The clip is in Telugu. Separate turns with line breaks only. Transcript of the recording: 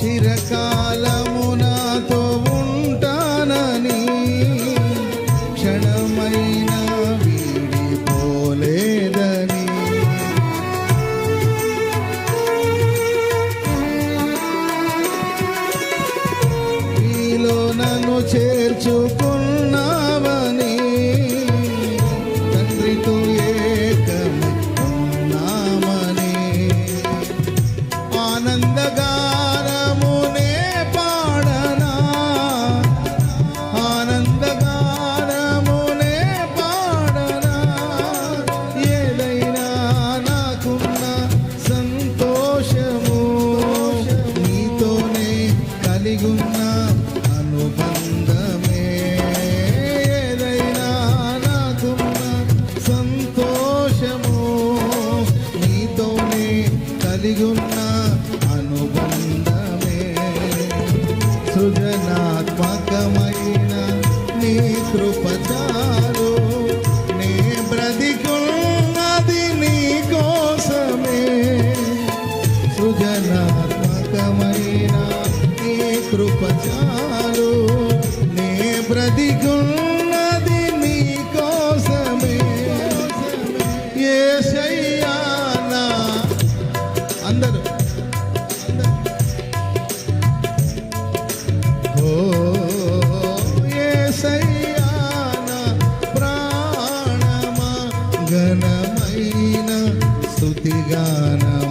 చిరకాలము నాతో ఉంటానని క్షణమైన వీడిపోలేదని. నీలో నన్ను చేర్చుకున్నావని నీతోనే కలిగున్న అనుబంధమే. సృజనాత్మకమైన నీ కృపచారు. నే బ్రతికున్నది నీ కోసమే. సృజనాత్మకమైన నీ కృపచారు. నే బ్రతికున్న గణమైన ఘనమైన